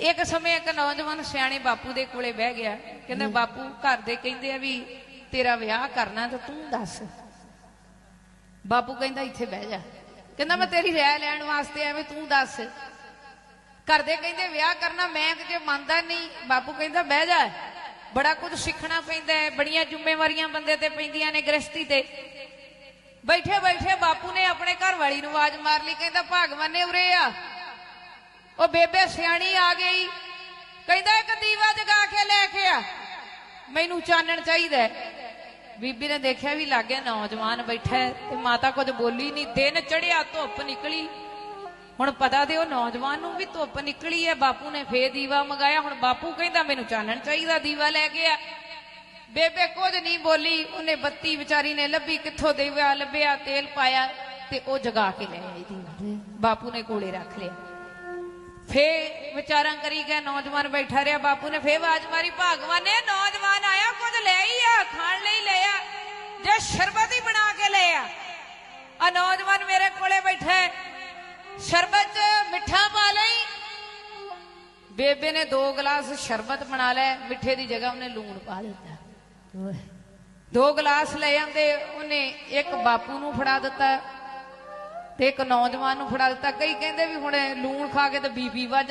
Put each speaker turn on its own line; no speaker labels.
ਇੱਕ ਸਮੇਂ ਇੱਕ ਨੌਜਵਾਨ ਸਿਆਣੇ ਬਾਪੂ ਦੇ ਕੋਲੇ ਬਹਿ ਗਿਆ। ਕਹਿੰਦਾ ਬਾਪੂ ਘਰ ਦੇ ਕਹਿੰਦੇ ਆ ਵੀ ਤੇਰਾ ਵਿਆਹ ਕਰਨਾ ਤਾਂ ਤੂੰ ਦੱਸ। ਬਾਪੂ ਕਹਿੰਦਾ ਇੱਥੇ ਬਹਿ ਜਾ। ਕਹਿੰਦਾ ਮੈਂ ਤੇਰੀ ਰਾਏ ਲੈਣ ਵਾਸਤੇ ਆਇਆ ਵੀ ਤੂੰ ਦੱਸ। ਘਰ ਦੇ ਕਹਿੰਦੇ ਵਿਆਹ ਕਰਨਾ ਮੈਂ ਕਿਤੇ ਮੰਨਦਾ ਨਹੀਂ। ਬਾਪੂ ਕਹਿੰਦਾ ਬਹਿ ਜਾ। ਬੜਾ ਕੁਝ ਸਿੱਖਣਾ ਪੈਂਦਾ ਹੈ। ਬੜੀਆਂ ਜ਼ਿੰਮੇਵਾਰੀਆਂ ਬੰਦੇ ਤੇ ਪੈਂਦੀਆਂ ਨੇ ਗ੍ਰਸਤੀ ਤੇ। ਬੈਠੇ ਬੈਠੇ ਬਾਪੂ ਨੇ ਆਪਣੇ ਘਰ ਵਾਲੀ ਨੂੰ ਆਵਾਜ਼ ਮਾਰ ਲਈ। ਕਹਿੰਦਾ ਭਗਵਾਨ ਨੇ ਉਰੇ ਆ। ਉਹ ਬੇਬੇ ਸਿਆਣੀ ਆ ਗਈ। ਕਹਿੰਦਾ, ਇੱਕ ਦੀਵਾ ਜਗਾ ਕੇ ਲੈ ਕੇ ਆ। ਮੈਨੂੰ ਚਾਨਣ ਚਾਹੀਦਾ ਬੀਬੀ ਨੇ ਦੇਖਿਆ ਵੀ ਲਾਗੇ ਨੌਜਵਾਨ ਬੈਠਾ ਤੇ ਮਾਤਾ ਕੁਝ ਬੋਲੀ ਨਹੀਂ। ਦਿਨ ਚੜਿਆ ਧੁੱਪ ਨਿਕਲੀ। ਹੁਣ ਪਤਾ ਤੇ ਉਹ ਨੌਜਵਾਨ ਨੂੰ ਵੀ ਧੁੱਪ ਨਿਕਲੀ ਹੈ। ਬਾਪੂ ਨੇ ਫੇਰ ਦੀਵਾ ਮੰਗਾਇਆ। ਹੁਣ ਬਾਪੂ ਕਹਿੰਦਾ, ਮੈਨੂੰ ਚਾਨਣ ਚਾਹੀਦਾ, ਦੀਵਾ ਲੈ ਕੇ ਆ। ਬੇਬੇ ਕੁਝ ਨਹੀਂ ਬੋਲੀ। ਉਹਨੇ ਬੱਤੀ ਵਿਚਾਰੀ ਨੇ ਲੱਭੀ, ਕਿੱਥੋਂ ਦੀਵਾ ਲੱਭਿਆ, ਤੇਲ ਪਾਇਆ ਤੇ ਉਹ ਜਗਾ ਕੇ ਲੈ ਆਈ। ਦੀਵਾ ਬਾਪੂ ਨੇ ਕੋਲੇ ਰੱਖ ਲਿਆ। ਫੇ ਵਿਚਾਰਾਂ ਕਰੀ ਗਿਆ ਨੌਜਵਾਨ ਬੈਠਾ ਰਿਹਾ ਬਾਪੂ ਨੇ ਫੇ ਆਵਾਜ਼ ਮਾਰੀ ਭਗਵਾਨ ਨੇ ਨੌਜਵਾਨ ਆਇਆ ਕੁਝ ਲੈ ਹੀ ਆ ਖਾਣ ਲਈ ਲਿਆ ਜੇ ਸ਼ਰਬਤ ਹੀ ਬਣਾ ਕੇ ਲੈ ਆ। ਆ ਨੌਜਵਾਨ ਮੇਰੇ ਕੋਲੇ ਬੈਠਾ ਹੈ ਸ਼ਰਬਤ ਮਿੱਠਾ ਪਾ ਲਈ। ਬੇਬੇ ਨੇ ਦੋ ਗਲਾਸ ਸ਼ਰਬਤ ਬਣਾ ਲਿਆ ਮਿੱਠੇ ਦੀ ਜਗ੍ਹਾ ਉਹਨੇ ਲੂਣ ਪਾ ਦਿੱਤਾ। ਦੋ ਗਲਾਸ ਲੈ ਆਂਦੇ ਉਹਨੇ ਇੱਕ ਬਾਪੂ ਨੂੰ ਫੜਾ ਦਿੱਤਾ ਤੇ ਇੱਕ ਨੌਜਵਾਨ ਨੂੰ ਫੜਾ ਦਿੱਤਾ। ਕਈ ਕਹਿੰਦੇ ਵੀ ਹੁਣ ਲੂਣ ਖਾ ਕੇ ਤਾਂ ਬੀਪੀ ਵੱਧ